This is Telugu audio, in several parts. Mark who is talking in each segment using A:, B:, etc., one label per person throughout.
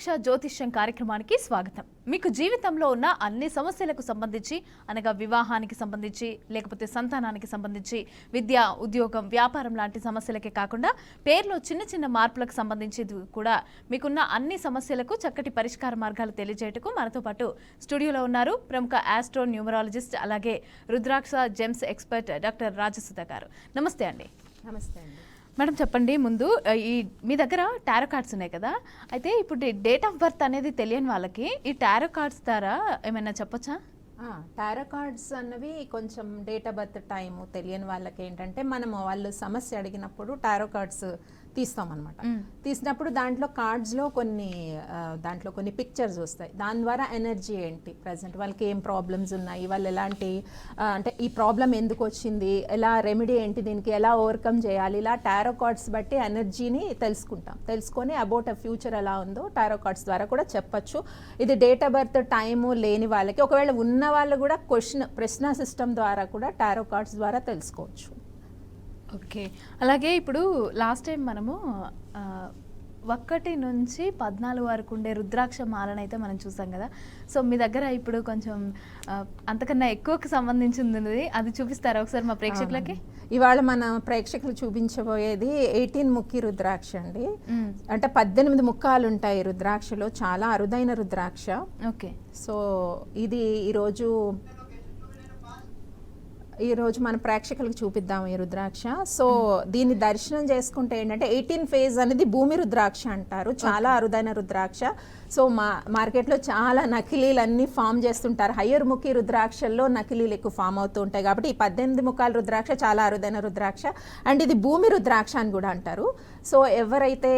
A: రుద్రాక్ష జ్యోతిష్యం కార్యక్రమానికి స్వాగతం. మీకు జీవితంలో ఉన్న అన్ని సమస్యలకు సంబంధించి అనగా వివాహానికి సంబంధించి లేకపోతే సంతానానికి సంబంధించి విద్య ఉద్యోగం వ్యాపారం లాంటి సమస్యలకే కాకుండా పేర్లో చిన్న చిన్న మార్పులకు సంబంధించి కూడా మీకున్న అన్ని సమస్యలకు చక్కటి పరిష్కార మార్గాలు తెలియజేయటకు మనతో పాటు స్టూడియోలో ఉన్నారు ప్రముఖ ఆస్ట్రో న్యూమరాలజిస్ట్ అలాగే rudraksha gems expert doctor Rajasudha గారు. నమస్తే అండి.
B: నమస్తే అండి.
A: మేడం చెప్పండి ముందు ఈ మీ దగ్గర టారో కార్డ్స్ ఉన్నాయి కదా? అయితే ఇప్పుడు డేట్ ఆఫ్ బర్త్ అనేది తెలియని వాళ్ళకి ఈ టారో కార్డ్స్ ద్వారా ఏమైనా చెప్పొచ్చా?
B: టారో కార్డ్స్ అన్నవి కొంచెం డేట్ ఆఫ్ బర్త్ టైం తెలియని వాళ్ళకి ఏంటంటే మనము వాళ్ళు సమస్య అడిగినప్పుడు టారో కార్డ్స్ తీస్తాం అనమాట
A: మ్మ్.
B: తీసినప్పుడు దాంట్లో కార్డ్స్లో కొన్ని దాంట్లో కొన్ని పిక్చర్స్ వస్తాయి. దాని ద్వారా ఎనర్జీ ఏంటి? ప్రజెంట్ వాళ్ళకి ఏం ప్రాబ్లమ్స్ ఉన్నాయి? వాళ్ళు ఎలాంటి అంటే ఈ ప్రాబ్లం ఎందుకు వచ్చింది? ఎలా రెమెడీ ఏంటి? దీనికి ఎలా ఓవర్కమ్ చేయాలి? ఇలా టారో కార్డ్స్ బట్టి ఎనర్జీని తెలుసుకుంటాం. తెలుసుకొని అబౌట్ అ ఫ్యూచర్ ఎలా ఉందో టారో కార్డ్స్ ద్వారా కూడా చెప్పొచ్చు. ఇది డేట్ ఆఫ్ బర్త్ టైము లేని వాళ్ళకి ఒకవేళ ఉన్న వాళ్ళు కూడా క్వశ్చన్ ప్రశ్న సిస్టమ్ ద్వారా కూడా టారో కార్డ్స్ ద్వారా తెలుసుకోవచ్చు.
A: ఓకే. అలాగే ఇప్పుడు లాస్ట్ టైం మనము ఒక్కటి నుంచి పద్నాలుగు వరకు ఉండే రుద్రాక్ష మాలను అయితే మనం చూసాం కదా. సో మీ దగ్గర ఇప్పుడు కొంచెం అంతకన్నా ఎక్కువకి సంబంధించింది అది చూపిస్తారా ఒకసారి మా ప్రేక్షకులకి?
B: ఇవాళ మన ప్రేక్షకులు చూపించబోయేది ఎయిటీన్ ముక్కి రుద్రాక్ష అండి. అంటే పద్దెనిమిది ముక్కాలు ఉంటాయి రుద్రాక్షలో. చాలా అరుదైన రుద్రాక్ష.
A: ఓకే.
B: సో ఇది ఈరోజు ఈరోజు మన ప్రేక్షకులకు చూపిద్దాం ఈ రుద్రాక్ష. సో దీన్ని దర్శనం చేసుకుంటే ఏంటంటే ఎయిటీన్ ఫేజ్ అనేది భూమి రుద్రాక్ష అంటారు. చాలా అరుదైన రుద్రాక్ష. సో మా మార్కెట్లో చాలా నకిలీలు అన్ని ఫామ్ చేస్తుంటారు. హయ్యర్ ముఖి రుద్రాక్షల్లో నకిలీలు ఎక్కువ ఫామ్ అవుతూ ఉంటాయి. కాబట్టి ఈ పద్దెనిమిది ముఖాల రుద్రాక్ష చాలా అరుదైన రుద్రాక్ష. అండ్ ఇది భూమి రుద్రాక్ష అని కూడా అంటారు. సో ఎవరైతే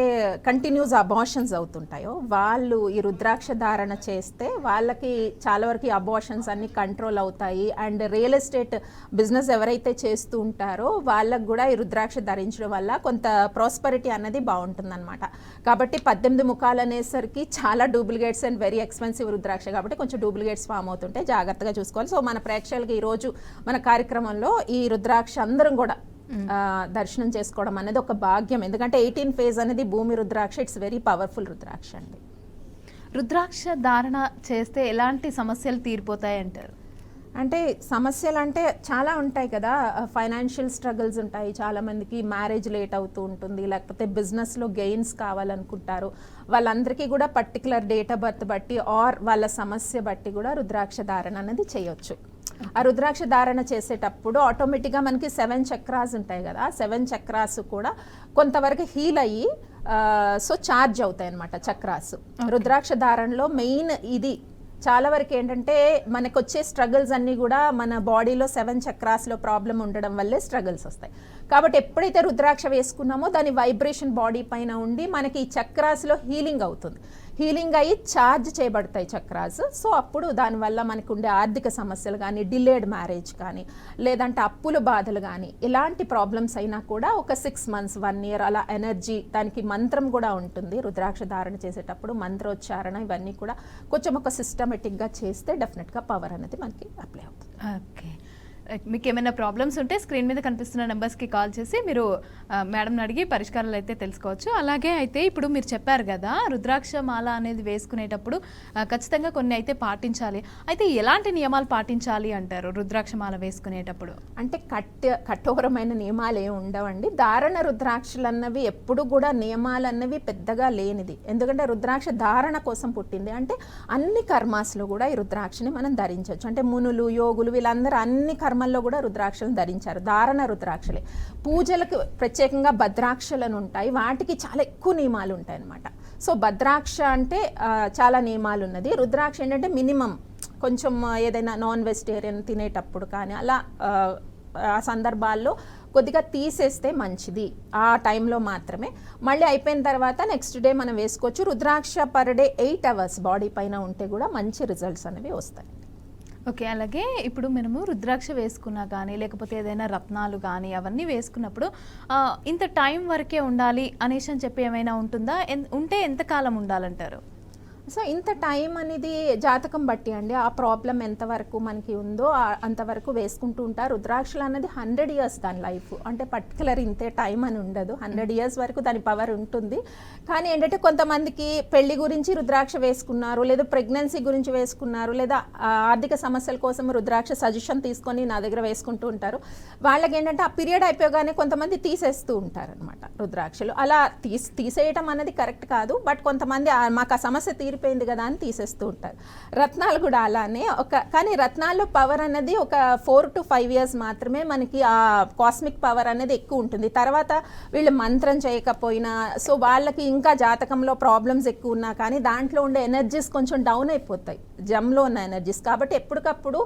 B: కంటిన్యూస్ అబార్షన్స్ అవుతుంటాయో వాళ్ళు ఈ రుద్రాక్ష ధారణ చేస్తే వాళ్ళకి చాలా వరకు అబార్షన్స్ అన్ని కంట్రోల్ అవుతాయి. అండ్ రియల్ ఎస్టేట్ బిజినెస్ ఎవరైతే చేస్తూ ఉంటారో వాళ్ళకు కూడా ఈ రుద్రాక్ష ధరించడం వల్ల కొంత ప్రాస్పరిటీ అనేది బాగుంటుందన్నమాట. కాబట్టి పద్దెనిమిది ముఖాలు అనేసరికి చాలా duplicates and very expensive rudraksha. కాబట్టి కొంచెం డూప్లికేట్స్ ఫామ్ అవుతుంటే జాగ్రత్తగా చూసుకోవాలి. సో మన ప్రేక్షకులకి ఈరోజు మన కార్యక్రమంలో ఈ రుద్రాక్ష అందరం కూడా దర్శనం చేసుకోవడం అనేది ఒక భాగ్యం. ఎందుకంటే ఎయిటీన్ ఫేజ్ అనేది భూమి rudraksha it's very powerful rudraksha అండి.
A: రుద్రాక్ష ధారణ చేస్తే ఎలాంటి సమస్యలు తీరిపోతాయి అంటారు?
B: అంటే సమస్యలు అంటే చాలా ఉంటాయి కదా. ఫైనాన్షియల్ స్ట్రగుల్స్ ఉంటాయి. చాలా మందికి మ్యారేజ్ లేట్ అవుతూ ఉంటుంది. లేకపోతే బిజినెస్లో గెయిన్స్ కావాలనుకుంటారు. వాళ్ళందరికీ కూడా పర్టికులర్ డేట్ ఆఫ్ బర్త్ బట్టి ఆర్ వాళ్ళ సమస్య బట్టి కూడా రుద్రాక్ష ధారణ అనేది చేయొచ్చు. ఆ రుద్రాక్ష ధారణ చేసేటప్పుడు ఆటోమేటిక్గా మనకి సెవెన్ చక్రాస్ ఉంటాయి కదా సెవెన్ చక్రాస్ కూడా కొంతవరకు హీల్ అయ్యి సో ఛార్జ్ అవుతాయి అనమాట చక్రాస్. రుద్రాక్ష ధారణలో మెయిన్ ఇది. చాలా వరకు ఏంటంటే మనకు వచ్చే స్ట్రగుల్స్ అన్నీ కూడా మన బాడీలో సెవెన్ చక్రాస్లో ప్రాబ్లం ఉండడం వల్లే స్ట్రగుల్స్ వస్తాయి. కాబట్టి ఎప్పుడైతే రుద్రాక్ష వేసుకున్నామో దాని వైబ్రేషన్ బాడీ పైన ఉండి మనకి ఈ చక్రాస్లో హీలింగ్ అవుతుంది. హీలింగ్ అయ్యి ఛార్జ్ చేయబడతాయి చక్రాస్. సో అప్పుడు దానివల్ల మనకు ఉండే ఆర్థిక సమస్యలు కానీ డిలేడ్ మ్యారేజ్ కానీ లేదంటే అప్పుల బాధలు కానీ ఎలాంటి ప్రాబ్లమ్స్ అయినా కూడా ఒక సిక్స్ మంత్స్ వన్ ఇయర్ అలా ఎనర్జీ దానికి మంత్రం కూడా ఉంటుంది. రుద్రాక్ష ధారణ చేసేటప్పుడు మంత్రోచ్చారణ ఇవన్నీ కూడా కొంచెం ఒక సిస్టమేటిక్గా చేస్తే డెఫినెట్గా పవర్ అనేది మనకి అప్లై అవుతుంది.
A: ఓకే మీకు ఏమైనా ప్రాబ్లమ్స్ ఉంటే స్క్రీన్ మీద కనిపిస్తున్న నెంబర్స్కి కాల్ చేసి మీరు మేడంని అడిగి పరిష్కారాలు అయితే తెలుసుకోవచ్చు. అలాగే అయితే ఇప్పుడు మీరు చెప్పారు కదా రుద్రాక్ష మాల అనేది వేసుకునేటప్పుడు ఖచ్చితంగా కొన్ని అయితే పాటించాలి. అయితే ఎలాంటి నియమాలు పాటించాలి అంటారు రుద్రాక్ష మాల వేసుకునేటప్పుడు?
B: అంటే కట్ కఠోరమైన నియమాలు ఏమి ఉండవండి. ధారణ రుద్రాక్షలు అన్నవి ఎప్పుడు కూడా నియమాలు అన్నవి పెద్దగా లేనిది. ఎందుకంటే రుద్రాక్ష ధారణ కోసం పుట్టింది. అంటే అన్ని కర్మాస్లో కూడా ఈ రుద్రాక్షని మనం ధరించవచ్చు. అంటే మునులు యోగులు వీళ్ళందరూ అన్ని కర్మల్లో కూడా రుద్రాక్షలను ధరించారు. ధారణ రుద్రాక్షలే. పూజలకు ప్రత్యేకంగా భద్రాక్షలను ఉంటాయి. వాటికి చాలా ఎక్కువ నియమాలు ఉంటాయి అన్నమాట సో భద్రాక్ష అంటే చాలా నియమాలు ఉన్నది రుద్రాక్ష ఏంటంటే మినిమం కొంచెం ఏదైనా నాన్ వెజిటేరియన్ తినేటప్పుడు కానీ అలా ఆ సందర్భాల్లో కొద్దిగా తీసేస్తే మంచిది. ఆ టైంలో మాత్రమే. మళ్ళీ అయిపోయిన తర్వాత నెక్స్ట్ డే మనం వేసుకోవచ్చు. Rudraksha per day eight hours body పైన ఉంటే కూడా మంచి రిజల్ట్స్ అనేవి వస్తాయి.
A: ఓకే అలాగే ఇప్పుడు మనము రుద్రాక్ష వేసుకున్నా కానీ లేకపోతే ఏదైనా రత్నాలు కానీ అవన్నీ వేసుకున్నప్పుడు ఇంత టైం వరకే ఉండాలి అనేసి అని చెప్పి ఏమైనా ఉంటుందా? ఎన్- ఉంటే ఎంతకాలం ఉండాలంటారు?
B: సో ఇంత టైం అనేది జాతకం బట్టి అండి ఆ ప్రాబ్లం ఎంతవరకు మనకి ఉందో అంతవరకు వేసుకుంటూ ఉంటారు. రుద్రాక్షలు అన్నది హండ్రెడ్ ఇయర్స్ దాని లైఫ్. అంటే పర్టికులర్ ఇంతే టైం అని ఉండదు. హండ్రెడ్ ఇయర్స్ వరకు దాని పవర్ ఉంటుంది. కానీ ఏంటంటే కొంతమందికి పెళ్ళి గురించి రుద్రాక్ష వేసుకున్నారు లేదా ప్రెగ్నెన్సీ గురించి వేసుకున్నారు లేదా ఆర్థిక సమస్యల కోసం రుద్రాక్ష సజెషన్ తీసుకొని నా దగ్గర వేసుకుంటూ ఉంటారు. వాళ్ళకి ఏంటంటే ఆ పీరియడ్ అయిపోగానే కొంతమంది తీసేస్తూ ఉంటారు అనమాట రుద్రాక్షలు. అలా తీసి తీసేయటం అనేది కరెక్ట్ కాదు. బట్ కొంతమంది "ఆ, మాకు ఆ సమస్య తీరిపోయింది కదా అని తీసేస్తూ ఉంటారు. రత్నాలు కూడా అలానే ఒక కానీ రత్నాల్లో పవర్ అనేది ఒక ఫోర్ టు ఫైవ్ ఇయర్స్ మాత్రమే మనకి ఆ కాస్మిక్ పవర్ అనేది ఎక్కువ ఉంటుంది. తర్వాత వీళ్ళు మంత్రం చేయకపోయినా సో వాళ్ళకి ఇంకా జాతకంలో ప్రాబ్లమ్స్ ఎక్కువ ఉన్నా కానీ దాంట్లో ఉండే ఎనర్జీస్ కొంచెం డౌన్ అయిపోతాయి. జమ్లో ఉన్న ఎనర్జీస్ కాబట్టి ఎప్పటికప్పుడు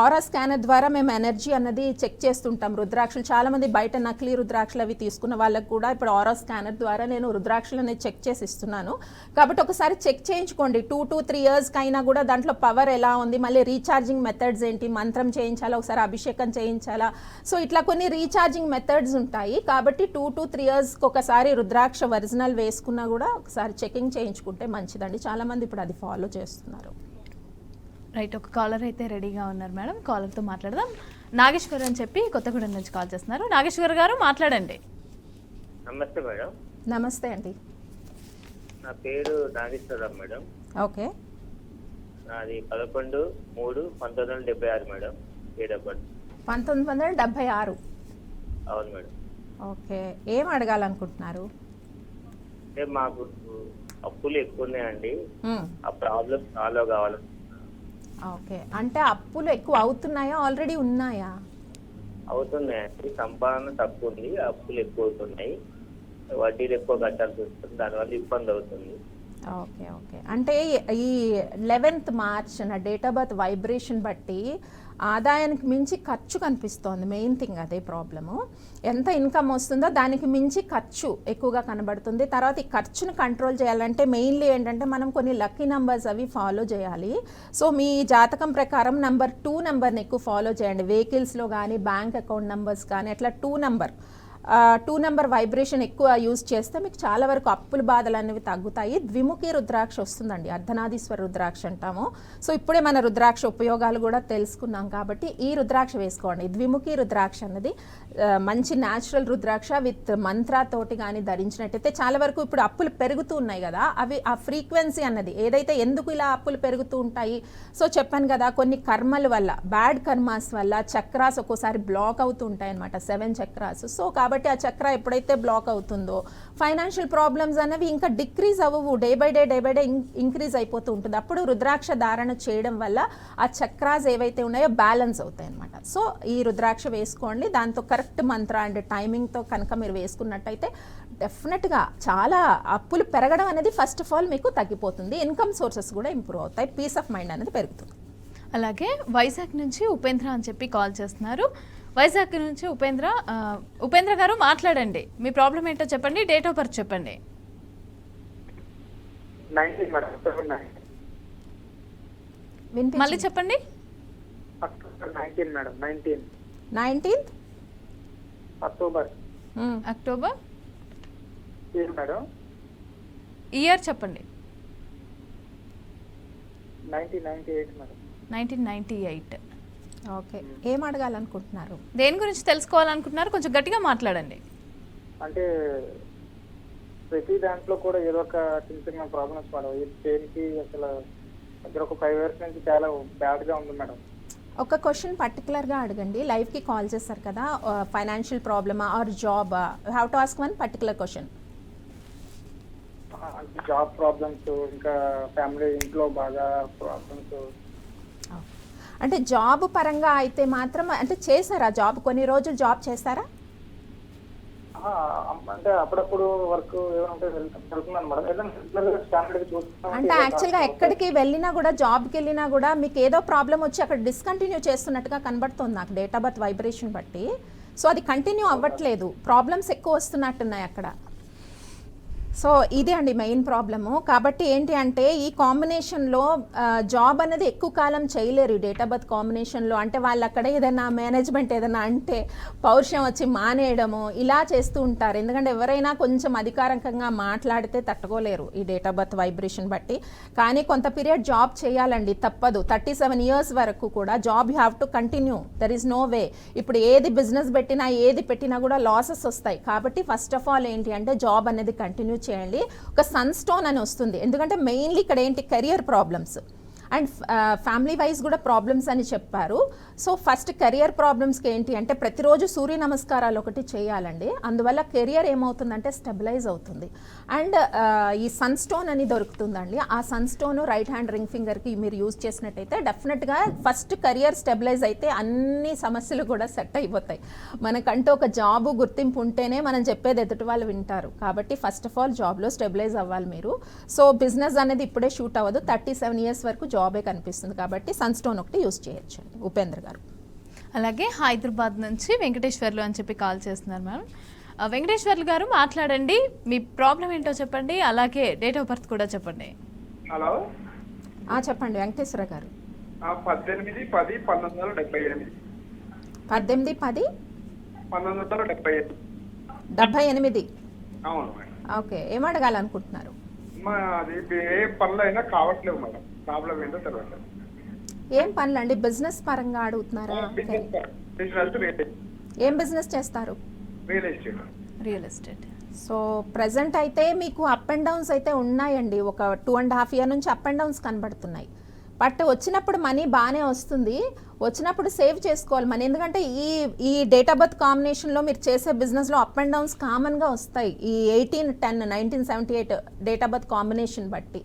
B: ఆరా స్కానర్ ద్వారా మేము ఎనర్జీ అన్నది చెక్ చేస్తుంటాం రుద్రాక్షలు. చాలామంది బయట నకిలీ రుద్రాక్షలు అవి తీసుకున్న వాళ్ళకు కూడా ఇప్పుడు ఆరా స్కానర్ ద్వారా నేను రుద్రాక్షలు అనేది చెక్ చేసి ఇస్తున్నాను. కాబట్టి ఒకసారి చెక్ చేయించుకోండి. టూ టు త్రీ ఇయర్స్కి అయినా కూడా దాంట్లో పవర్ ఎలా ఉంది మళ్ళీ రీఛార్జింగ్ మెథడ్స్ ఏంటి మంత్రం చేయించాలా ఒకసారి అభిషేకం చేయించాలా. సో ఇట్లా కొన్ని రీఛార్జింగ్ మెథడ్స్ ఉంటాయి. కాబట్టి టూ టు త్రీ ఇయర్స్కి ఒకసారి రుద్రాక్ష ఒరిజినల్ వేసుకున్నా కూడా ఒకసారి చెకింగ్ చేయించుకుంటే మంచిదండి. చాలామంది ఇప్పుడు అది ఫాలో చేస్తున్నారు.
A: రైట్ ఒక కాలర్ అయితే రెడీగా ఉన్నారు మేడం. కాలర్తో మాట్లాడదాం. నాగేశ్వర్ అని చెప్పి కొత్తగూడెం నుంచి కాల్ చేస్తున్నారు. నాగేశ్వర్ గారు మాట్లాడండి.
C: నమస్తే మేడం.
B: నమస్తే అండి.
C: నా పేరు నాగేశ్వరరావు మేడం.
B: ఓకే.
C: నాది పదకొండు మూడు పంతొమ్మిది వందల డెబ్బై ఆరు మేడం.
B: పంతొమ్మిది వందల డెబ్భై ఆరు.
C: అవును మేడం.
B: ఓకే. ఏం అడగాలనుకుంటున్నారు?
C: అంటే మాకు అప్పులు ఎక్కువ ఉన్నాయండి. ఆ ప్రాబ్లం సాల్వ్ కావాలి
B: ఓకే. అంటే అప్పులు ఎక్కువ అవుతున్నాయా? ఆల్రెడీ ఉన్నాయా?
C: అవుతున్నాయండి సంపాదన తక్కువ ఉంది అప్పులు ఎక్కువ అవుతున్నాయి వడ్డీలు ఎక్కువ కట్టాల్సి వస్తుంది. దానివల్ల ఇబ్బంది అవుతుంది.
B: Okay okay. అంటే ఈ లెవెన్త్ మార్చ్ నా డేట్ ఆఫ్ బర్త్ వైబ్రేషన్ బట్టి ఆదాయానికి మించి ఖర్చు కనిపిస్తోంది. మెయిన్ థింగ్ అదే ప్రాబ్లము. ఎంత ఇన్కమ్ వస్తుందో దానికి మించి ఖర్చు ఎక్కువగా కనబడుతుంది. తర్వాత ఈ ఖర్చును కంట్రోల్ చేయాలంటే మెయిన్లీ ఏంటంటే మనం కొన్ని లక్కీ నెంబర్స్ అవి ఫాలో చేయాలి. సో మీ జాతకం ప్రకారం నెంబర్ టూ నెంబర్ని ఎక్కువ ఫాలో చేయండి. వెహికల్స్లో కానీ బ్యాంక్ అకౌంట్ నెంబర్స్ కానీ అట్లా two number two number vibration ఎక్కువ యూజ్ చేస్తే మీకు చాలా వరకు అప్పుల బాధలు అనేవి తగ్గుతాయి. ద్విముఖి రుద్రాక్ష వస్తుందండి. అర్ధనాదీశ్వర రుద్రాక్ష అంటాము. సో ఇప్పుడే మన రుద్రాక్ష ఉపయోగాలు కూడా తెలుసుకున్నాం కాబట్టి ఈ రుద్రాక్ష వేసుకోండి. ద్విముఖి రుద్రాక్ష అన్నది మంచి న్యాచురల్ రుద్రాక్ష విత్ మంత్రాతోటి కానీ ధరించినట్టయితే చాలా వరకు ఇప్పుడు అప్పులు పెరుగుతూ ఉన్నాయి కదా. అవి ఆ ఫ్రీక్వెన్సీ అన్నది ఏదైతే ఎందుకు ఇలా అప్పులు పెరుగుతూ ఉంటాయి? సో చెప్పాను కదా కొన్ని కర్మల వల్ల బ్యాడ్ కర్మాస్ వల్ల చక్రాస్ ఒక్కోసారి బ్లాక్ అవుతూ ఉంటాయి అనమాట సెవెన్ చక్రాస్. సో కాబట్టి కాబట్టి ఆ చక్ర ఎప్పుడైతే బ్లాక్ అవుతుందో ఫైనాన్షియల్ ప్రాబ్లమ్స్ అనేవి ఇంకా డిక్రీజ్ అవ్వవు. Day by day day by day increase అయిపోతూ ఉంటుంది. అప్పుడు రుద్రాక్ష ధారణ చేయడం వల్ల ఆ చక్రాస్ ఏవైతే ఉన్నాయో బ్యాలెన్స్ అవుతాయి అనమాట సో ఈ రుద్రాక్ష వేసుకోండి. దాంతో కరెక్ట్ మంత్ర అండ్ టైమింగ్తో కనుక మీరు వేసుకున్నట్టయితే డెఫినెట్గా చాలా అప్పులు పెరగడం అనేది ఫస్ట్ ఆఫ్ ఆల్ మీకు తగ్గిపోతుంది. ఇన్కమ్ సోర్సెస్ కూడా ఇంప్రూవ్ అవుతాయి. పీస్ ఆఫ్ మైండ్ అనేది పెరుగుతుంది.
A: అలాగే వైజాగ్ నుంచి ఉపేంద్ర అని చెప్పి కాల్ చేస్తున్నారు. వైజాగ్ నుంచి ఉపేంద్ర ఉపేంద్ర గారు మాట్లాడండి. మీ ప్రాబ్లం ఏంటో చెప్పండి డేట్ ఆఫ్ బర్త్ చెప్పండి. మళ్ళీ చెప్పండి.
D: October October.
A: October.
D: Year madam.
A: Year చెప్పండి.
D: Nineteen ninety eight.
B: ఓకే. ఏం అడగాలనుకుంటున్నారు?
A: దేని గురించి తెలుసుకోవాలనుకుంటున్నారు? కొంచెం గట్టిగా మాట్లాడండి.
D: అంటే ప్రతి దాంట్లో కూడా ఏదో ఒక చిన్న చిన్న ప్రాబ్లమ్స్ మేడం ఈ చైన్కి అసలు దగ్గర ఒక ఫైవ్ ఇయర్స్ నుంచి చాలా బ్యాడ్గా ఉంది మేడం.
B: ఒక క్వశ్చన్ పర్టికులర్గా అడగండి. లైఫ్కి కాల్ చేస్తారు కదా ఫైనాన్షియల్ ప్రాబ్లమా or job have to ask one particular question
D: job problems ఇంకా ఫ్యామిలీ ఇంట్లో బాగా ప్రాబ్లమ్స్
B: అంటే జాబ్ పరంగా అయితే మాత్రం అంటే చేశారా జాబ్? కొన్ని రోజులు జాబ్ చేస్తారా
D: అంటే అప్పుడప్పుడు వర్క్
B: అంటే యాక్చువల్గా ఎక్కడికి వెళ్ళినా కూడా జాబ్కి వెళ్ళినా కూడా మీకు ఏదో ప్రాబ్లం వచ్చి అక్కడ డిస్కంటిన్యూ చేస్తున్నట్టుగా కనబడుతుంది నాకు డేట్ ఆఫ్ బర్త్ వైబ్రేషన్ బట్టి. సో అది కంటిన్యూ అవ్వట్లేదు. ప్రాబ్లమ్స్ ఎక్కువ వస్తున్నట్టున్నాయి అక్కడ. సో ఇదే అండి మెయిన్ ప్రాబ్లము. కాబట్టి ఏంటి అంటే ఈ కాంబినేషన్లో జాబ్ అనేది ఎక్కువ కాలం చేయలేరు ఈ డేట్ ఆఫ్ బర్త్ కాంబినేషన్లో. అంటే వాళ్ళు అక్కడ ఏదైనా మేనేజ్మెంట్ ఏదైనా అంటే పౌరుషం వచ్చి మానేయడము ఇలా చేస్తూ ఉంటారు. ఎందుకంటే ఎవరైనా కొంచెం అధికారికంగా మాట్లాడితే తట్టుకోలేరు ఈ డేట్ ఆఫ్ బర్త్ వైబ్రేషన్ బట్టి. కానీ కొంత పీరియడ్ జాబ్ చేయాలండి తప్పదు. థర్టీ సెవెన్ ఇయర్స్ వరకు కూడా job you have to continue. There is no way. ఇప్పుడు ఏది బిజినెస్ పెట్టినా ఏది పెట్టినా కూడా లాసెస్ వస్తాయి. కాబట్టి ఫస్ట్ ఆఫ్ ఆల్ ఏంటి అంటే జాబ్ అనేది కంటిన్యూ చేయండి. ఒక సన్ స్టోన్ అని వస్తుంది. ఎందుకంటే మెయిన్లీ ఇక్కడ ఏంటి? Career problems and family wise కూడా ప్రాబ్లమ్స్ అని చెప్పారు. సో ఫస్ట్ కెరియర్ ప్రాబ్లమ్స్కి ఏంటి అంటే ప్రతిరోజు సూర్య నమస్కారాలు ఒకటి చేయాలండి. అందువల్ల కెరియర్ ఏమవుతుందంటే స్టెబిలైజ్ అవుతుంది. అండ్ ఈ సన్ స్టోన్ అని దొరుకుతుందండి. ఆ sun stone right hand ring ఫింగర్కి మీరు యూజ్ చేసినట్టయితే డెఫినెట్గా ఫస్ట్ కెరియర్ స్టెబిలైజ్ అయితే అన్ని సమస్యలు కూడా సెట్ అయిపోతాయి. మనకంటూ ఒక జాబ్ గుర్తింపు ఉంటేనే మనం చెప్పేది ఎదుటి వాళ్ళు వింటారు. కాబట్టి ఫస్ట్ ఆఫ్ ఆల్ జాబ్లో స్టెబిలైజ్ అవ్వాలి మీరు. సో బిజినెస్ అనేది ఇప్పుడే షూట్ అవ్వదు. థర్టీ సెవెన్ ఇయర్స్ వరకు జాబే కనిపిస్తుంది. కాబట్టి సన్ స్టోన్ ఒకటి యూజ్ చేయొచ్చు అండి ఉపేంద్ర గారు.
A: అలాగే హైదరాబాద్ నుంచి వెంకటేశ్వర్లు అని చెప్పి కాల్ చేస్తున్నారు మేడం వెంకటేశ్వర్లు గారు మాట్లాడండి. మీ ప్రాబ్లం ఏంటో చెప్పండి. అలాగే డేట్ ఆఫ్ బర్త్ కూడా చెప్పండి.
D: హలో?
B: ఆ, చెప్పండి. వెంకటేశ్వర గారు.
D: ఆ, పద్దెనిమిది పది పంతొమ్మిది వందల డెబ్బై ఎనిమిది.
B: పద్దెనిమిది పది?
D: పంతొమ్మిది వందల డెబ్బై ఎనిమిది.
B: డెబ్భై ఎనిమిది?
D: అవును
B: ఓకే. ఏం అడగాలనుకుంటున్నారు?
D: అది ఏ పనులు అయినా కావట్లేవు మేడం. ప్రాబ్లం ఏంటో తెలియదు
B: ఏం పనులండి? బిజినెస్ పరంగా అడుగుతున్నారా? ఏం బిజినెస్ చేస్తారు?
D: Real estate.
A: Real estate.
B: So present అయితే మీకు అప్ అండ్ డౌన్స్ అయితే ఉన్నాయండి. ఒక టూ అండ్ హాఫ్ ఇయర్ నుంచి అప్ అండ్ డౌన్స్ కనబడుతున్నాయి. బట్ వచ్చినప్పుడు మనీ బాగానే వస్తుంది. వచ్చినప్పుడు సేవ్ చేసుకోవాలి మనీ. ఎందుకంటే ఈ ఈ డేట్ ఆఫ్ బర్త్ కాంబినేషన్లో మీరు చేసే బిజినెస్లో అప్ అండ్ డౌన్స్ కామన్గా వస్తాయి. ఈ eighteen ten nineteen seventy eight date of birth combination బట్టి.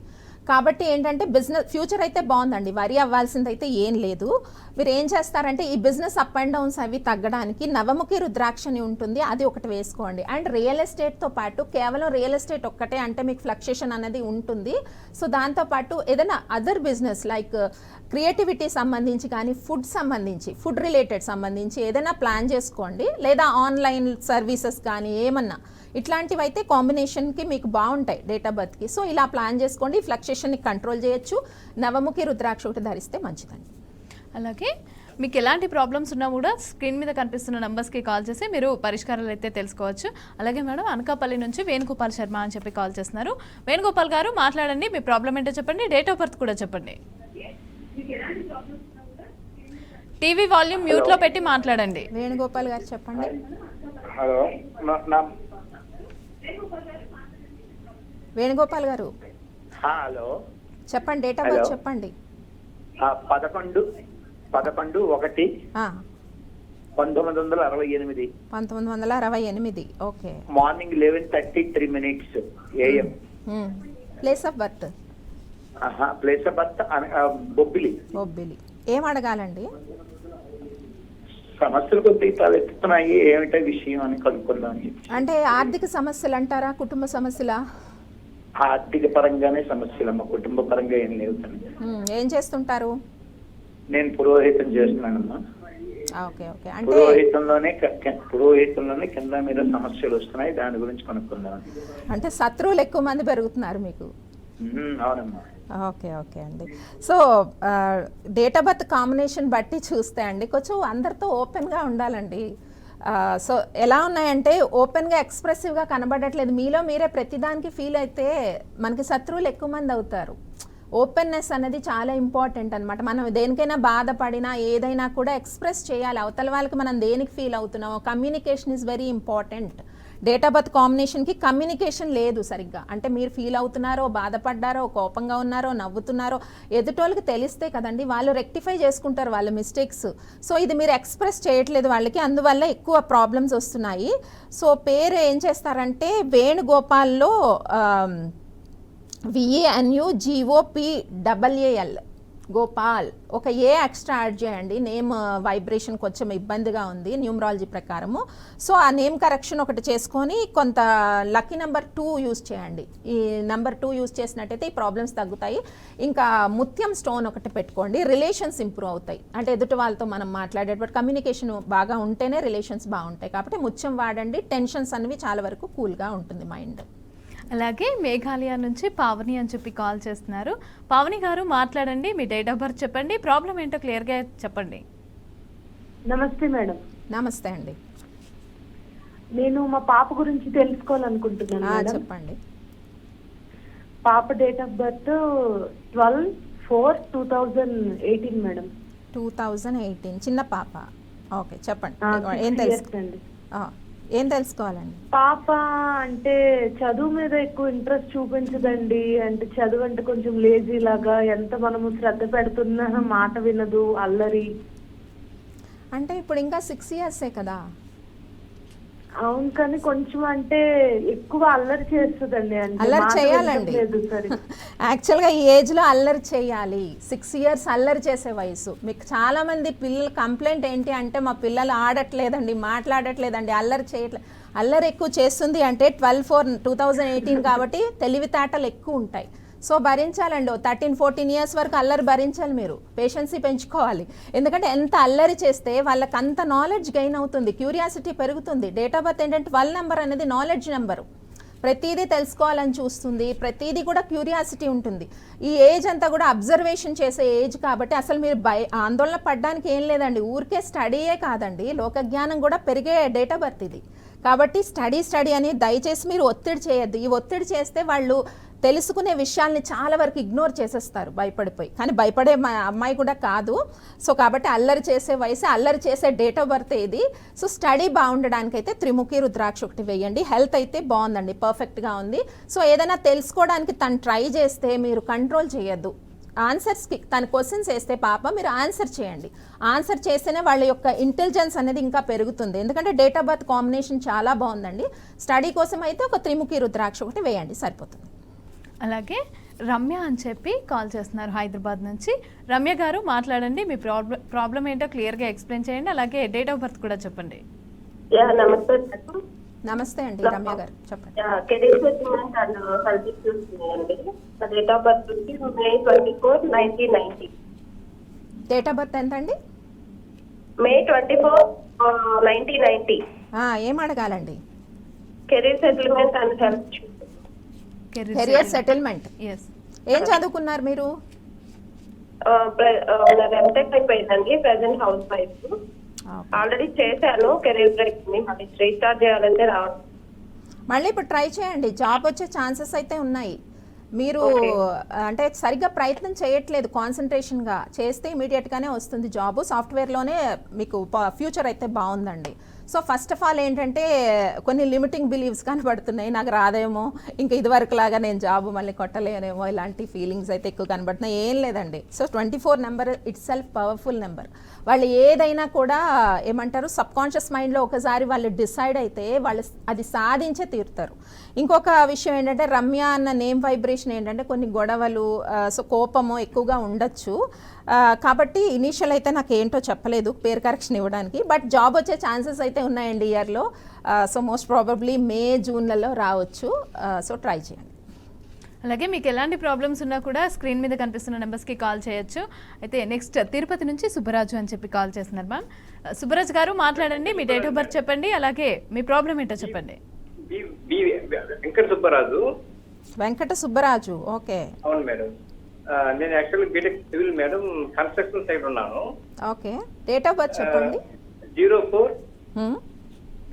B: కాబట్టి ఏంటంటే బిజినెస్ ఫ్యూచర్ అయితే బాగుందండి. వరి అవ్వాల్సింది అయితే ఏం లేదు. మీరు ఏం చేస్తారంటే ఈ బిజినెస్ అప్ అండ్ డౌన్స్ అవి తగ్గడానికి నవముఖి రుద్రాక్షని ఉంటుంది అది ఒకటి వేసుకోండి. అండ్ రియల్ ఎస్టేట్తో పాటు కేవలం రియల్ ఎస్టేట్ ఒక్కటే అంటే మీకు ఫ్లక్చుయేషన్ అనేది ఉంటుంది. సో దాంతోపాటు ఏదైనా అదర్ బిజినెస్ లైక్ క్రియేటివిటీ సంబంధించి కానీ ఫుడ్ సంబంధించి ఫుడ్ రిలేటెడ్ సంబంధించి ఏదైనా ప్లాన్ చేసుకోండి. లేదా ఆన్లైన్ సర్వీసెస్ కానీ ఏమన్నా ఇట్లాంటివి అయితే కాంబినేషన్కి మీకు బాగుంటాయి డేట్ ఆఫ్ బర్త్కి సో ఇలా ప్లాన్ చేసుకోండి ఫ్లక్చుయేషన్ని కంట్రోల్ చేయొచ్చు. నవముఖి రుద్రాక్ష ఒకటి ధరిస్తే మంచిదండి.
A: అలాగే మీకు ఎలాంటి ప్రాబ్లమ్స్ ఉన్నా కూడా స్క్రీన్ మీద కనిపిస్తున్న నంబర్స్కి కాల్ చేసి మీరు పరిష్కారాలు అయితే తెలుసుకోవచ్చు. అలాగే మేడం అనకాపల్లి నుంచి వేణుగోపాల్ శర్మ అని చెప్పి కాల్ చేస్తున్నారు. వేణుగోపాల్ గారు మాట్లాడండి. మీ ప్రాబ్లం ఏంటో చెప్పండి. డేట్ ఆఫ్ బర్త్ కూడా చెప్పండి. టీవీ వాల్యూమ్ మ్యూట్లో పెట్టి మాట్లాడండి.
B: వేణుగోపాల్ గారు చెప్పండి.
D: హలో నా
B: వేణుగోపాల్ గారు.
C: హలో.
B: చెప్పండి డేట్ ఆఫ్ బర్త్. చెప్పండి.
C: పదకొండు పదకొండు ఒకటి పంతొమ్మిది వందల అరవై ఎనిమిది.
B: పంతొమ్మిది వందల అరవై ఎనిమిది okay.
C: Morning eleven thirty three minutes AM.
B: Place of birth?
C: Place of birth Bobbili.
B: Bobbili. ఏం అడగాలండి?
C: సమస్యలు కొద్దిగా తలెత్తుతున్నాయి ఏమిటో విషయం అని కనుక్కుందాం.
B: అంటే ఆర్థిక సమస్యలు అంటారా? కుటుంబ సమస్యలా?
C: ఆర్థిక పరంగానే సమస్యలు అమ్మ కుటుంబ పరంగా ఏం లేవు
B: ఏం చేస్తుంటారు?
C: నేను పురోహితం చేస్తున్నానమ్మా. పురోహితంలోనే పురోహితంలోనే కింద మీద సమస్యలు వస్తున్నాయి. దాని గురించి కనుక్కుందాం.
B: అంటే శత్రువులు ఎక్కువ మంది పెరుగుతున్నారు మీకు.
C: అవునమ్మా.
B: ఓకే ఓకే అండి. So date of birth combination బట్టి చూస్తే అండి కొంచెం అందరితో ఓపెన్గా ఉండాలండి. సో ఎలా ఉన్నాయంటే ఓపెన్గా ఎక్స్ప్రెసివ్గా కనబడట్లేదు. మీలో మీరే ప్రతిదానికి ఫీల్ అయితే మనకి శత్రువులు ఎక్కువ మంది అవుతారు. ఓపెన్నెస్ అనేది చాలా ఇంపార్టెంట్ అనమాట మనం దేనికైనా బాధపడినా ఏదైనా కూడా ఎక్స్ప్రెస్ చేయాలి. అవతల వాళ్ళకి మనం దేనికి feel అవుతున్నామో communication is very important date of birth కాంబినేషన్కి కమ్యూనికేషన్ లేదు సరిగ్గా. అంటే మీరు ఫీల్ అవుతున్నారో బాధపడ్డారో కోపంగా ఉన్నారో నవ్వుతున్నారో ఎదుటోళ్ళకి తెలిస్తే కదండి వాళ్ళు రెక్టిఫై చేసుకుంటారు వాళ్ళ మిస్టేక్స్ సో ఇది మీరు ఎక్స్ప్రెస్ చేయట్లేదు వాళ్ళకి. అందువల్ల ఎక్కువ ప్రాబ్లమ్స్ వస్తున్నాయి. సో పేరు ఏం చేస్తారంటే వేణుగోపాల్లో విఏఎన్యు G O P double A L Gopal ఒక ఏ ఎక్స్ట్రా యాడ్ చేయండి. నేమ్ వైబ్రేషన్ uh, కొంచెం ఇబ్బందిగా ఉంది న్యూమరాలజీ ప్రకారము. సో ఆ నేమ్ కరెక్షన్ ఒకటి చేసుకొని కొంత లక్కీ నెంబర్ టూ యూస్ చేయండి. ఈ నెంబర్ టూ యూస్ చేసినట్టయితే ఈ ప్రాబ్లమ్స్ తగ్గుతాయి. ఇంకా ముత్యం స్టోన్ ఒకటి పెట్టుకోండి. రిలేషన్స్ ఇంప్రూవ్ అవుతాయి. అంటే ఎదుటి వాళ్ళతో మనం మాట్లాడేటప్పుడు కమ్యూనికేషన్ బాగా ఉంటేనే రిలేషన్స్ బాగుంటాయి. కాబట్టి ముత్యం వాడండి. టెన్షన్స్ అనేవి చాలా వరకు కూల్గా ఉంటుంది మైండ్
A: అలాగే మేఘాలయ నుంచి పావని అని చెప్పి కాల్ చేస్తున్నారు. పావని గారు మాట్లాడండి మీ డేట్ ఆఫ్ బర్త్ చెప్పండి ప్రాబ్లం ఏంటో క్లియర్గా చెప్పండి.
E: నమస్తే మేడం.
B: నమస్తే అండి.
E: నేను మా పాప గురించి తెలుసుకోవాలనుకుంటున్నాను
B: చెప్పండి.
E: పాప date of birth twelve four two thousand eighteen madam.
B: Two thousand eighteen చిన్న పాప. ఓకే చెప్పండి. ఏం
E: six
B: ఏం తెలుసుకోవాలండి?
E: పాప అంటే చదువు మీద ఎక్కువ ఇంట్రెస్ట్ చూపించదండి. అంటే చదువు అంటే కొంచెం లేజీ లాగా ఎంత మనము శ్రద్ధ పెడుతున్నా మాట వినదు అల్లరి.
B: అంటే ఇప్పుడు ఇంకా సిక్స్ ఇయర్సే కదా?
E: అవును కానీ కొంచెం అంటే ఎక్కువ అల్లరి చేస్తుందండి. అంటే
B: అల్లరి
E: మాట
B: చేయాలండి.
E: వినట్లేదు సరిగ్గా.
B: యాక్చువల్గా ఈ ఏజ్లో అల్లరి చేయాలి. సిక్స్ ఇయర్స్ అల్లరి చేసే వయసు. మీకు చాలా మంది పిల్లల కంప్లైంట్ ఏంటి అంటే మా పిల్లలు ఆడట్లేదండి మాట్లాడట్లేదండి అల్లరి చేయట్లేదు అల్లరి ఎక్కువ చేస్తుంది అంటే twelve four two thousand eighteen కాబట్టి తెలివితేటలు ఎక్కువ ఉంటాయి. సో భరించాలండి. థర్టీన్ ఫోర్టీన్ ఇయర్స్ వరకు అల్లరి భరించాలి మీరు. పేషెన్సీ పెంచుకోవాలి. ఎందుకంటే ఎంత అల్లరి చేస్తే వాళ్ళకి అంత నాలెడ్జ్ గెయిన్ అవుతుంది. క్యూరియాసిటీ పెరుగుతుంది. డేట్ ఆఫ్ బర్త్ ఏంటంటే వల్ నెంబర్ అనేది నాలెడ్జ్ నెంబరు ప్రతిదీ తెలుసుకోవాలని చూస్తుంది. ప్రతిదీ కూడా క్యూరియాసిటీ ఉంటుంది. ఈ ఏజ్ అంతా కూడా అబ్జర్వేషన్ చేసే ఏజ్ కాబట్టి అసలు మీరు భయ ఆందోళన పడడానికి ఏం లేదండి. ఊరికే స్టడీయే కాదండి. లోకజ్ఞానం కూడా పెరిగే డేట్ ఆఫ్ బర్త్ ఇది. కాబట్టి స్టడీ స్టడీ అని దయచేసి మీరు ఒత్తిడి చేయొద్దు. ఈ ఒత్తిడి చేస్తే వాళ్ళు తెలుసుకునే విషయాల్ని చాలా వరకు ఇగ్నోర్ చేసేస్తారు భయపడిపోయి. కానీ భయపడే మా అమ్మాయి కూడా కాదు. సో కాబట్టి అల్లరి చేసే వయసు అల్లరి చేసే డేట్ ఆఫ్ బర్త్ ఇది సో స్టడీ బాగుండడానికి అయితే త్రిముఖి రుద్రాక్ష ఒకటి వేయండి. హెల్త్ అయితే బాగుందండి పర్ఫెక్ట్గా ఉంది. సో ఏదైనా తెలుసుకోవడానికి తను ట్రై చేస్తే మీరు కంట్రోల్ చేయొద్దు. ఆన్సర్స్కి తన క్వశ్చన్స్ వేస్తే పాప మీరు ఆన్సర్ చేయండి. ఆన్సర్ చేస్తేనే వాళ్ళ యొక్క ఇంటెలిజెన్స్ అనేది ఇంకా పెరుగుతుంది. ఎందుకంటే డేట్ ఆఫ్ బర్త్ కాంబినేషన్ చాలా బాగుందండి. స్టడీ కోసం అయితే ఒక త్రిముఖి రుద్రాక్ష ఒకటి వేయండి సరిపోతుంది.
A: అలాగే రమ్య అని చెప్పి కాల్ చేస్తున్నారు హైదరాబాద్ నుంచి. రమ్య గారు మాట్లాడండి మీ ప్రాబ్లం ప్రాబ్లం ఏంటో క్లియర్గా ఎక్స్ప్లెయిన్ చేయండి అలాగే డేట్ ఆఫ్ బర్త్ కూడా చెప్పండి.
F: యా నమస్తే
B: అండి రమ్య గారు చెప్పండి.
F: Yeah career settlement and service చూస్తున్నాయండి నా డేట్ ఆఫ్ బర్త్ వచ్చి May twenty four nineteen ninety.
B: Date of birth ఎంత అండి
F: May twenty four nineteen ninety.
B: ఆ, ఏం అడగాలండి?
F: Career settlement and health
B: career settlement ఏం చదువుకున్నారు మీరు?
F: ఎంటెక్ అయిపోయిందండి ప్రెసెంట్ హౌస్ వైఫ్ ఆల్రెడీ చేశాను కెరీర్ బ్రేక్ మళ్ళీ రీస్టార్ట్ చేయాలంటే రావడం
B: మళ్ళీ ఇప్పుడు ట్రై చేయండి జాబ్ వచ్చే ఛాన్సెస్ అయితే ఉన్నాయి. మీరు అంటే సరిగ్గా ప్రయత్నం చేయట్లేదు కాన్సన్ట్రేషన్గా చేస్తే ఇమీడియట్గానే వస్తుంది జాబ్. సాఫ్ట్వేర్లోనే మీకు ఫ్యూచర్ అయితే బాగుందండి. సో ఫస్ట్ ఆఫ్ ఆల్ ఏంటంటే కొన్ని లిమిటింగ్ బిలీవ్స్ కనబడుతున్నాయి. నాకు రాదేమో ఇంకా ఇదివరకు లాగా నేను జాబ్ మళ్ళీ కొట్టలేనేమో ఇలాంటి ఫీలింగ్స్ అయితే ఎక్కువ కనబడుతున్నాయి. ఏం లేదండి. So twenty four number itself powerful number. వాళ్ళు ఏదైనా కూడా ఏమంటారు సబ్ కాన్షియస్ మైండ్లో ఒకసారి వాళ్ళు డిసైడ్ అయితే వాళ్ళు అది సాధించే తీరుతారు. ఇంకొక విషయం ఏంటంటే రమ్య అన్న నేమ్ వైబ్రేషన్ ఏంటంటే కొన్ని గొడవలు సో కోపము ఎక్కువగా ఉండొచ్చు. కాబట్టి ఇనీషియల్ అయితే నాకు ఏంటో చెప్పలేదు పేరు కరెక్షన్ ఇవ్వడానికి. బట్ జాబ్ వచ్చే ఛాన్సెస్ అయితే ఉన్నాయండి ఇయర్లో సో మోస్ట్ ప్రాబబ్లీ మే జూన్లలో రావచ్చు. సో ట్రై చేయండి.
A: అలాగే మీకు ఎలాంటి ప్రాబ్లమ్స్ ఉన్నా కూడా స్క్రీన్ మీద కనిపిస్తున్న నెంబర్స్కి కాల్ చేయొచ్చు. అయితే నెక్స్ట్ తిరుపతి నుంచి సుబ్బరాజు అని చెప్పి కాల్ చేస్తున్నారు మ్యామ్ సుబ్బరాజు గారు మాట్లాడండి మీ డేట్ ఆఫ్ బర్త్ చెప్పండి అలాగే మీ ప్రాబ్లం ఏంటో చెప్పండి.
G: వెంకట సుబ్బరాజు.
B: వెంకట సుబ్బరాజు ఓకే.
G: అవును మేడం. నేను actually BTech civil madam construction side ఉన్నాను.
B: ఓకే. డేట్ ఆఫ్ బర్త్ చెప్పండి.
G: Zero four.
B: Hmm.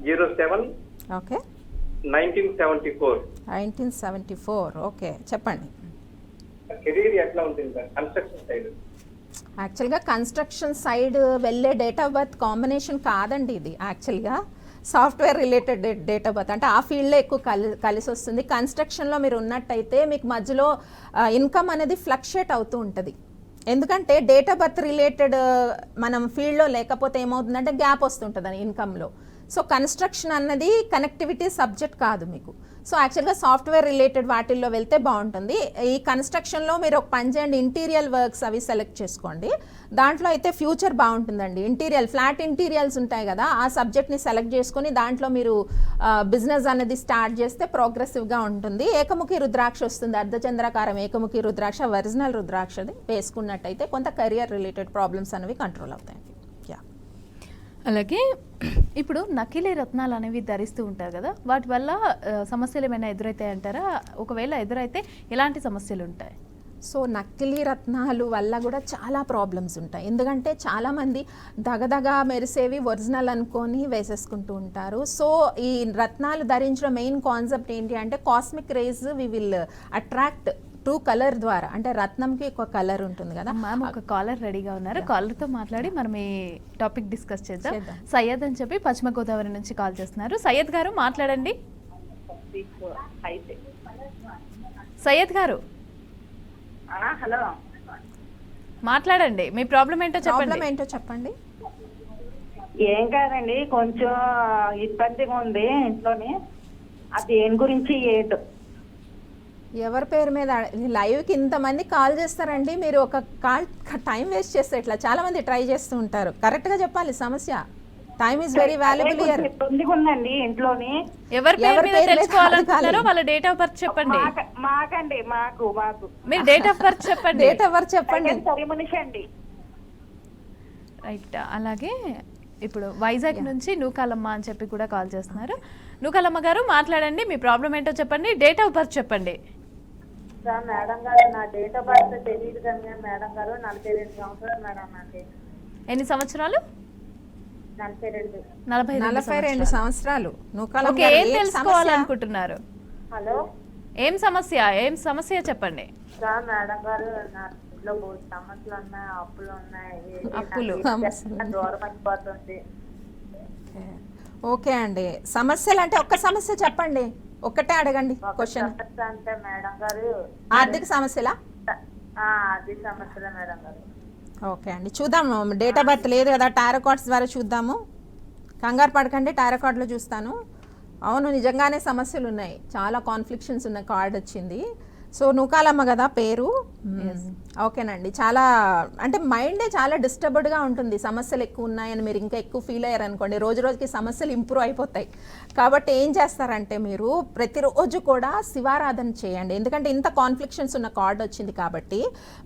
G: Zero seven.
B: Okay.
G: Nineteen seventy four.
B: Nineteen seventy four. Okay. చెప్పండి.
G: కెరీర్ ఎట్లా ఉంటుంది సార్? Construction side.
B: యాక్చువల్గా కన్స్ట్రక్షన్ సైడ్ వెళ్ళే డేట్ ఆఫ్ బర్త్ కాంబినేషన్ కాదండి ఇది యాక్చువల్గా. Software related date of birth. అంటే ఆ ఫీల్డ్లో ఎక్కువ కలి కలిసి వస్తుంది. కన్స్ట్రక్షన్లో మీరు ఉన్నట్టయితే మీకు మధ్యలో ఇన్కమ్ అనేది ఫ్లక్చుయేట్ అవుతూ ఉంటుంది. ఎందుకంటే డేట్ ఆఫ్ బర్త్ రిలేటెడ్ మనం ఫీల్డ్లో లేకపోతే ఏమవుతుందంటే గ్యాప్ వస్తుంటుంది ఇన్కమ్లో. సో కన్స్ట్రక్షన్ అన్నది కనెక్టివిటీ సబ్జెక్ట్ కాదు మీకు. సో యాక్చువల్గా సాఫ్ట్వేర్ రిలేటెడ్ వాటిల్లో వెళ్తే బాగుంటుంది. ఈ కన్స్ట్రక్షన్లో మీరు ఒక పని చేయండి ఇంటీరియల్ వర్క్స్ అవి సెలెక్ట్ చేసుకోండి. దాంట్లో అయితే ఫ్యూచర్ బాగుంటుందండి. ఇంటీరియల్ ఫ్లాట్ ఇంటీరియల్స్ ఉంటాయి కదా ఆ సబ్జెక్ట్ని సెలెక్ట్ చేసుకొని దాంట్లో మీరు బిజినెస్ అనేది స్టార్ట్ చేస్తే ప్రోగ్రెసివ్గా ఉంటుంది. ఏకముఖి రుద్రాక్ష వస్తుంది అర్ధచంద్రాకారం ఏకముఖి రుద్రాక్ష ఒరిజినల్ రుద్రాక్షది వేసుకున్నట్టయితే కొంత కెరియర్ రిలేటెడ్ ప్రాబ్లమ్స్ అనేవి కంట్రోల్ అవుతాయి యా
A: అలాగే ఇప్పుడు నకిలీ రత్నాలు అనేవి ధరిస్తూ ఉంటారు కదా వాటి వల్ల సమస్యలు ఏమైనా ఎదురవుతాయి అంటారా? ఒకవేళ ఎదురైతే ఎలాంటి సమస్యలు ఉంటాయి?
B: సో నకిలీ రత్నాలు వల్ల కూడా చాలా ప్రాబ్లమ్స్ ఉంటాయి. ఎందుకంటే చాలామంది దగదగ మెరిసేవి ఒరిజినల్ అనుకొని వేసేసుకుంటూ ఉంటారు. సో ఈ రత్నాలు ధరించిన మెయిన్ కాన్సెప్ట్ ఏంటి అంటే cosmic rays we will attract to colour ద్వారా అంటే రత్నంకి ఒక కలర్ ఉంటుంది కదా.
A: మ్యామ్ ఒక కాలర్ రెడీగా ఉన్నారు. కాలర్తో మాట్లాడి మనం ఈ టాపిక్ డిస్కస్ చేద్దాం. సయ్యద్ అని చెప్పి పశ్చిమ గోదావరి నుంచి కాల్ చేస్తున్నారు. సయ్యద్ గారు మాట్లాడండి. సయ్యద్ గారు.
F: హలో.
A: మాట్లాడండి. మీ ప్రాబ్లం ఏంటో
B: ప్రాబ్లం
A: చెప్పండి
B: ఏంటో చెప్పండి.
F: ఏం కాదండి కొంచెం ఇబ్బందిగా ఉంది ఇంట్లోని. అది దేని గురించి ఏంటో
B: ఎవరి పేరు మీద లైవ్కి ఇంతమంది కాల్ చేస్తారండి మీరు ఒక కాల్ టైం వేస్ట్ చేస్తే ఇట్లా చాలా మంది ట్రై చేస్తూ ఉంటారు. కరెక్ట్గా చెప్పాలి సమస్య. Time is very valuable year
F: ఉందండి ఇంట్లోని.
A: ఎవరి పేరు
B: ఎవరి
A: మీద తెలుసుకోవాలనుకుంటారో. వాళ్ళ డేట్ ఆఫ్ బర్త్ చెప్పండి.
F: మాక- మాకండి మాకు మాకు.
A: మీరు డేట్ ఆఫ్ బర్త్ చెప్పండి.
B: డేట్ ఎవరు చెప్పండి.
F: సరి మనిషి అండి.
A: రైట్ అలాగే ఇప్పుడు వైజాగ్ నుంచి నూకాలమ్మ అని చెప్పి కూడా కాల్ చేస్తున్నారు. నూకాలమ్మ గారు మాట్లాడండి మీ ప్రాబ్లం ఏంటో చెప్పండి డేట్ ఆఫ్ బర్త్ చెప్పండి.
E: మేడం గారు నా డేట్ ఆఫ్ బర్త్ తెలియదు కానీ మేడం గారు నలభై రెండు సంవత్సరాలు మేడం నాకు.
A: ఎన్ని సంవత్సరాలు?
E: నలభై రెండు.
A: నలభై రెండు
B: నలభై రెండు సంవత్సరాలు.
A: ఏం? తెలుసుకోవాలనుకుంటున్నారు?
E: హలో?
A: ఏం సమస్య? ఏం సమస్య చెప్పండి.
E: మేడం గారు నా ఇంట్లో సమస్యలు ఉన్నాయి అప్పులు ఉన్నాయి.
A: అప్పులు.
E: దూరం అయిపోతుంది.
B: ఓకే అండి. సమస్యలు అంటే ఒక్క సమస్య చెప్పండి. ఒక్కటే అడగండి క్వశ్చన్.
E: అంటే మేడం గారు
B: ఆర్థిక సమస్యలా?
E: ఆ, అది సమస్యలే మేడం గారు.
B: ఓకే అండి. చూద్దాము డేట్ ఆఫ్ బర్త్ లేదు కదా టారో కార్డ్స్ ద్వారా చూద్దాము. కంగారు పడకండి టారో కార్డులో చూస్తాను. అవును నిజంగానే సమస్యలు ఉన్నాయి చాలా కాన్ఫ్లిక్షన్స్ ఉన్న కార్డ్ వచ్చింది. సో నూకాలమ్మ కదా పేరు. ఓకేనండి. చాలా అంటే మైండే చాలా డిస్టర్బ్డ్గా ఉంటుంది. సమస్యలు ఎక్కువ ఉన్నాయని మీరు ఇంకా ఎక్కువ ఫీల్ అయ్యారు అనుకోండి రోజు రోజుకి సమస్యలు ఇంప్రూవ్ అయిపోతాయి. కాబట్టి ఏం చేస్తారంటే మీరు ప్రతిరోజు కూడా శివారాధన చేయండి. ఎందుకంటే ఇంత కాన్ఫ్లిక్షన్స్ ఉన్న కార్డ్ వచ్చింది కాబట్టి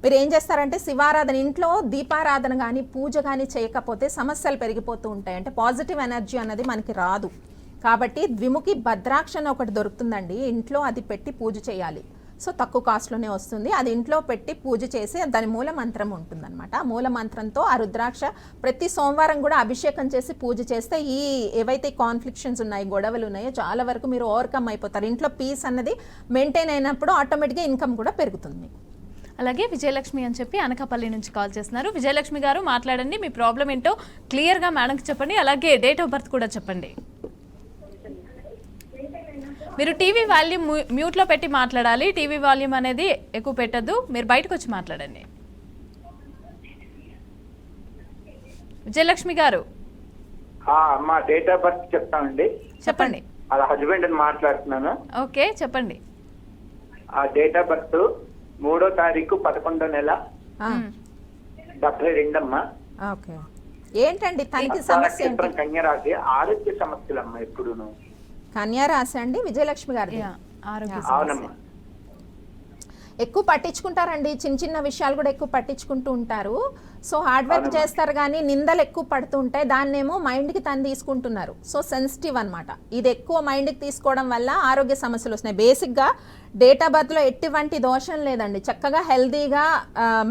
B: మీరు ఏం చేస్తారంటే శివారాధన ఇంట్లో దీపారాధన కానీ పూజ కానీ చేయకపోతే సమస్యలు పెరిగిపోతూ ఉంటాయి. అంటే పాజిటివ్ ఎనర్జీ అన్నది మనకి రాదు. కాబట్టి ద్విముఖి భద్రాక్ష అని ఒకటి దొరుకుతుందండి. ఇంట్లో అది పెట్టి పూజ చేయాలి. సో తక్కువ కాస్ట్లోనే వస్తుంది. అది ఇంట్లో పెట్టి పూజ చేసి దాని మూల మంత్రం ఉంటుందన్నమాట. ఆ మూల మంత్రంతో ఆ రుద్రాక్ష ప్రతి సోమవారం కూడా అభిషేకం చేసి పూజ చేస్తే ఈ ఏవైతే కాన్ఫ్లిక్షన్స్ ఉన్నాయి గొడవలు ఉన్నాయో చాలా వరకు మీరు ఓవర్కమ్ అయిపోతారు. ఇంట్లో పీస్ అన్నది మెయింటైన్ అయినప్పుడు ఆటోమేటిక్గా ఇన్కమ్ కూడా పెరుగుతుంది మీకు.
A: అలాగే విజయలక్ష్మి అని చెప్పి అనకాపల్లి నుంచి కాల్ చేస్తున్నారు. విజయలక్ష్మి గారు మాట్లాడండి మీ ప్రాబ్లం ఏంటో క్లియర్గా మేడంకి చెప్పండి అలాగే డేట్ ఆఫ్ బర్త్ కూడా చెప్పండి. మీరు టీవీ వాల్యూమ్ మ్యూట్లో పెట్టి మాట్లాడాలి. టీవీ వాల్యూమ్ అనేది ఎక్కువ పెట్టద్దు. మీరు బయటకు వచ్చి మాట్లాడండి. విజయలక్ష్మి గారు.
H: మా డేట్ ఆఫ్ బర్త్ చెప్తానండి.
A: చెప్పండి.
H: వాళ్ళ హస్బెండ్ అని మాట్లాడుతున్నాను.
A: ఓకే చెప్పండి.
H: ఆ డేట్ ఆఫ్ బర్త్ మూడో తారీఖు పదకొండో నెల.
B: ఆ,
H: డెబ్బై రెండమ్మా.
B: ఓకే. ఏంటండి? తనకి సమస్య
H: కన్యరాశి ఆరోగ్య సమస్యలమ్మా ఎప్పుడును.
B: కన్యా రాశి అండి విజయలక్ష్మి గారి ఎక్కువ పట్టించుకుంటారండి చిన్న చిన్న విషయాలు కూడా ఎక్కువ పట్టించుకుంటూ ఉంటారు. సో హార్డ్ వర్క్ చేస్తారు కానీ నిందలు ఎక్కువ పడుతూ ఉంటాయి. దాన్నేమో మైండ్కి తను తీసుకుంటున్నారు. సో సెన్సిటివ్ అన్నమాట. ఇది ఎక్కువ మైండ్కి తీసుకోవడం వల్ల ఆరోగ్య సమస్యలు వస్తున్నాయి. బేసిక్గా డేట్ ఆఫ్ బర్త్లో ఎటువంటి దోషం లేదండి. చక్కగా హెల్దీగా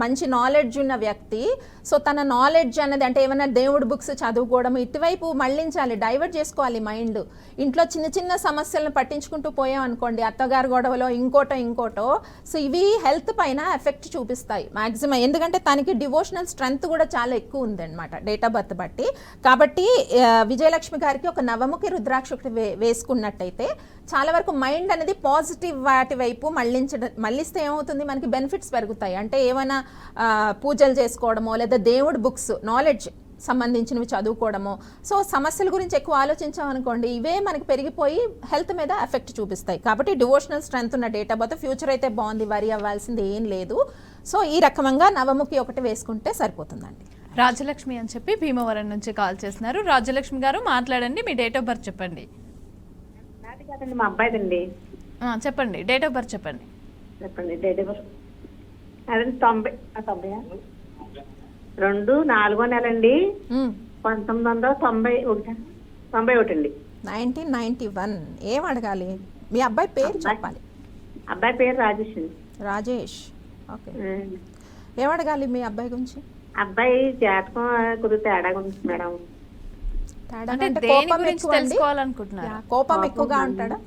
B: మంచి నాలెడ్జ్ ఉన్న వ్యక్తి. సో తన నాలెడ్జ్ అనేది అంటే ఏమైనా దేవుడు బుక్స్ చదువుకోవడం ఇటువైపు మళ్ళించాలి డైవర్ట్ చేసుకోవాలి మైండ్. ఇంట్లో చిన్న చిన్న సమస్యలను పట్టించుకుంటూ పోయాం అనుకోండి అత్తగారు గొడవలో ఇంకోటో ఇంకోటో. సో ఇవి హెల్త్ పైన ఎఫెక్ట్ చూపిస్తాయి మాక్సిమం. ఎందుకంటే తనకి డివోషనల్ స్ట్రెంగ్త్ కూడా చాలా ఎక్కువ ఉందన్నమాట డేట్ ఆఫ్ బర్త్ బట్టి. కాబట్టి విజయలక్ష్మి గారికి ఒక నవముఖి రుద్రాక్ష ఒకటి వే వేసుకున్నట్టయితే చాలా వరకు మైండ్ అనేది పాజిటివ్ వాటి వైపు మళ్ళించడం మళ్ళిస్తే ఏమవుతుంది? మనకి బెనిఫిట్స్ పెరుగుతాయి. అంటే ఏమైనా పూజలు చేసుకోవడమో లేదా దేవుడు బుక్స్ నాలెడ్జ్ సంబంధించినవి చదువుకోవడము. సో సమస్యల గురించి ఎక్కువ ఆలోచించామనుకోండి ఇవే మనకి పెరిగిపోయి హెల్త్ మీద ఎఫెక్ట్ చూపిస్తాయి. కాబట్టి డివోషనల్ స్ట్రెంత్ ఉన్న డేట్ ఆఫ్ బర్త్ ఫ్యూచర్ అయితే బాగుంది వరి అవ్వాల్సింది ఏం లేదు. సో ఈ రకంగా నవముఖి ఒకటి వేసుకుంటే సరిపోతుందండి.
A: రాజలక్ష్మి అని చెప్పి భీమవరం నుంచి కాల్ చేస్తున్నారు. రాజలక్ష్మి గారు మాట్లాడండి మీ డేట్ ఆఫ్ బర్త్ చెప్పండి.
E: మా అబ్బాయిదండి.
A: చెప్పండి డేట్ ఆఫ్ బర్త్ చెప్పండి.
E: చెప్పండి డేట్ ఆఫ్ బర్త్. అదే తొంభై తొంభై రెండు నాలుగో నెల అండి
B: మ్మ్.
E: పంతొమ్మిది వందల తొంభై ఒకటి
I: తొంభై ఒకటి అండి.
B: Nineteen ninety one. ఏం అడగాలి? మీ అబ్బాయి పేరు చెప్పాలి.
I: అబ్బాయి పేరు రాజేష్ అండి.
B: రాజేష్. ఓకే. ఏం అడగాలి మీ అబ్బాయి గురించి?
I: అబ్బాయి జాతకం కొద్దిగా తేడాగా ఉంది మేడం.
A: అంటే దేని
B: కోపం
A: గురించి
B: ఎక్కువ అండి?
A: తెలుసుకోవాలనుకుంటున్నారు?
B: యా, కోపం ఎక్కువగా ఉంటాడా.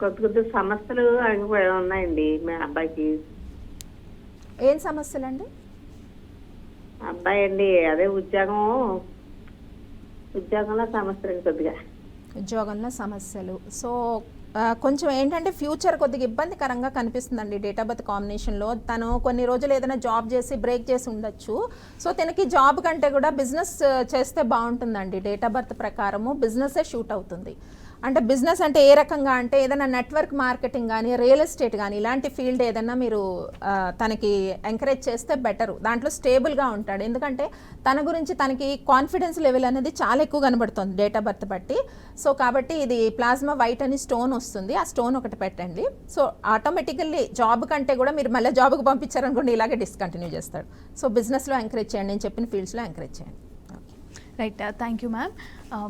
I: కొద్ది కొద్ది సమస్యలు అవి ఉన్నాయండి మా అబ్బాయికి.
B: ఏం సమస్యలండి?
I: అబ్బాయి అండి అదే ఉద్యోగం. ఉద్యోగంలో సమస్యలు కొద్దిగా.
B: ఉద్యోగంలో సమస్యలు. సో కొంచెం ఏంటంటే ఫ్యూచర్ కొద్దిగా ఇబ్బందికరంగా కనిపిస్తుందండి డేట్ ఆఫ్ బర్త్ కాంబినేషన్లో. తను కొన్ని రోజులు ఏదైనా జాబ్ చేసి బ్రేక్ చేసి ఉండొచ్చు. సో తనకి జాబ్ కంటే కూడా బిజినెస్ చేస్తే బాగుంటుందండి డేట్ ఆఫ్ బర్త్ ప్రకారము. బిజినెస్సే షూట్ అవుతుంది. అంటే బిజినెస్ అంటే ఏ రకంగా అంటే ఏదైనా నెట్వర్క్ మార్కెటింగ్ కానీ రియల్ ఎస్టేట్ కానీ ఇలాంటి ఫీల్డ్ ఏదైనా మీరు తనకి ఎంకరేజ్ చేస్తే బెటరు. దాంట్లో స్టేబుల్గా ఉంటాడు. ఎందుకంటే తన గురించి తనకి కాన్ఫిడెన్స్ లెవెల్ అనేది చాలా ఎక్కువ కనబడుతుంది డేట్ ఆఫ్ బర్త్ బట్టి. సో కాబట్టి ఇది ప్లాస్మా వైట్ అని స్టోన్ వస్తుంది. ఆ స్టోన్ ఒకటి పెట్టండి. సో ఆటోమేటికల్లీ జాబ్ కంటే కూడా మీరు మళ్ళీ జాబ్కి పంపించారనుకోండి ఇలాగే డిస్కంటిన్యూ చేస్తాడు. సో బిజినెస్లో ఎంకరేజ్ చేయండి. నేను చెప్పిన ఫీల్డ్స్లో ఎంకరేజ్ చేయండి.
A: రైట్ థ్యాంక్ యూ మ్యామ్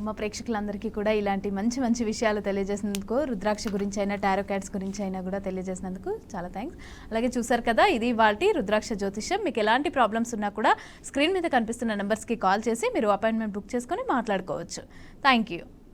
A: మా ప్రేక్షకులందరికీ కూడా ఇలాంటి మంచి మంచి విషయాలు తెలియజేసినందుకు రుద్రాక్ష గురించి అయినా టారో క్యాట్స్ గురించి అయినా కూడా తెలియజేసినందుకు చాలా థ్యాంక్స్ అలాగే చూసారు కదా ఇది వాటి రుద్రాక్ష జ్యోతిష్యం. మీకు ఎలాంటి ప్రాబ్లమ్స్ ఉన్నా కూడా స్క్రీన్ మీద కనిపిస్తున్న నెంబర్స్కి కాల్ చేసి మీరు అపాయింట్మెంట్ బుక్ చేసుకొని మాట్లాడుకోవచ్చు. Thank you